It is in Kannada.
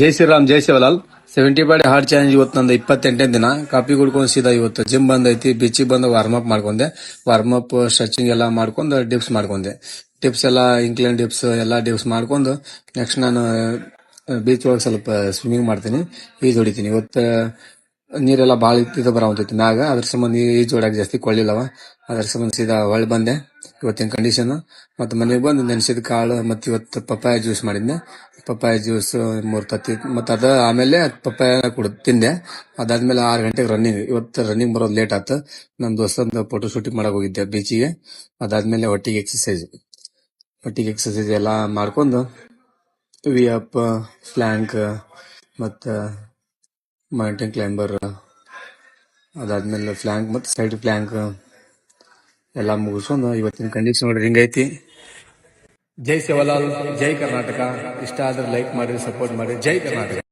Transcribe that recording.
ಜೈ ಶ್ರೀರಾಮ್, ಜೈ Shivalal. Seventy body hard challenge ಇವತ್ತು ನಂದು ಇಪ್ಪತ್ತೆಂಟನೇ ದಿನ. ಕಾಪಿ ಕುಡ್ಕೊಂಡು ಸೀದಾ ಇವತ್ತು ಜಿಮ್ ಬಂದೈತಿ ಬೀಚಿಗೆ ಬಂದು ವಾರ್ಮ್ ಅಪ್ ಮಾಡ್ಕೊಂಡೆ. ವಾರ್ಮ್ ಅಪ್ ಸ್ಟ್ರೆಚಿಂಗ್ ಎಲ್ಲ ಮಾಡ್ಕೊಂಡು ಡಿಪ್ಸ್ ಮಾಡ್ಕೊಂಡೆ. ಟಿಪ್ಸ್ ಎಲ್ಲ ಇಂಕ್ಲೈನ್ ಡಿಪ್ಸ್ ಎಲ್ಲ ಡಿಪ್ಸ್ ಮಾಡ್ಕೊಂಡು ನೆಕ್ಸ್ಟ್ ನಾನು ಬೀಚ್ ಒಳಗೆ ಸ್ವಲ್ಪ ಸ್ವಿಮ್ಮಿಂಗ್ ಮಾಡ್ತೀನಿ. ಈಜು ಹೊಡಿತೀನಿ. ಇವತ್ತು ನೀರೆಲ್ಲ ಭಾಳ ಇದು ಬರಾವಂತೈತಿ ಮ್ಯಾಗ ಅದ್ರ ಸಂಬಂಧ ಈಜು ಹೊಡ್ಯಾಕ ಜಾಸ್ತಿ ಕೊಳ್ಳಿಲ್ಲವ ಅದ್ರ ಸಂಬಂಧ ಸೀದಾ ಹೊಳ್ಳಿ ಬಂದೆ. ಇವತ್ತಿನ ಕಂಡೀಷನ್ ಮತ್ತೆ ಮನೆಗೆ ಬಂದು ನೆನೆಸಿದ ಕಾಳು ಮತ್ತೆ ಇವತ್ತು ಪಪ್ಪಾಯ ಜ್ಯೂಸ್ ಮಾಡಿದ್ದೆ ಪಪ್ಪಾಯ ಜ್ಯೂಸ್ ಮೂರು ತತ್ತಿ ಮತ್ತೆ ಅದ ಆಮೇಲೆ ಪಪ್ಪಾಯ ಕುಡ್ ತಿಂದೆ. ಅದಾದ್ಮೇಲೆ ಆರು ಗಂಟೆಗೆ ರನ್ನಿಂಗ್ ಇವತ್ತು ರನ್ನಿಂಗ್ ಬರೋದು ಲೇಟ್ ಆಯ್ತು ನಮ್ಮ ದೋಸ್ತಂದು ಫೋಟೋ ಶೂಟಿಂಗ್ ಮಾಡಕ್ ಹೋಗಿದ್ದೆ ಬೀಚಿಗೆ ಅದಾದ್ಮೇಲೆ ಒಟ್ಟಿಗೆ ಎಕ್ಸಸೈಸ್ ಒಟ್ಟಿಗೆ ಎಕ್ಸಸೈಸ್ ಎಲ್ಲ ಮಾಡ್ಕೊಂಡು ವಿ ಅಪ್ ಫ್ಲ್ಯಾಂಕ್ ಮತ್ತು ಮೌಂಟೇನ್ ಕ್ಲೈಂಬರ್ ಅದಾದ್ಮೇಲೆ ಫ್ಲ್ಯಾಂಕ್ ಮತ್ತು ಸೈಡ್ ಫ್ಲ್ಯಾಂಕ್ ಎಲ್ಲ ಮುಗಿಸ್ಕೊಂಡು ಇವತ್ತಿನ ಕಂಡೀಷನ್ ನೋಡ್ರಿ, ಹಿಂಗೈತಿ? ಜೈ ಸೇವಾಲಾಲ್ ಜೈ ಕರ್ನಾಟಕ. ಇಷ್ಟ ಆದ್ರೆ ಲೈಕ್ ಮಾಡಿ ಸಪೋರ್ಟ್ ಮಾಡಿ ಜೈ ಕರ್ನಾಟಕ.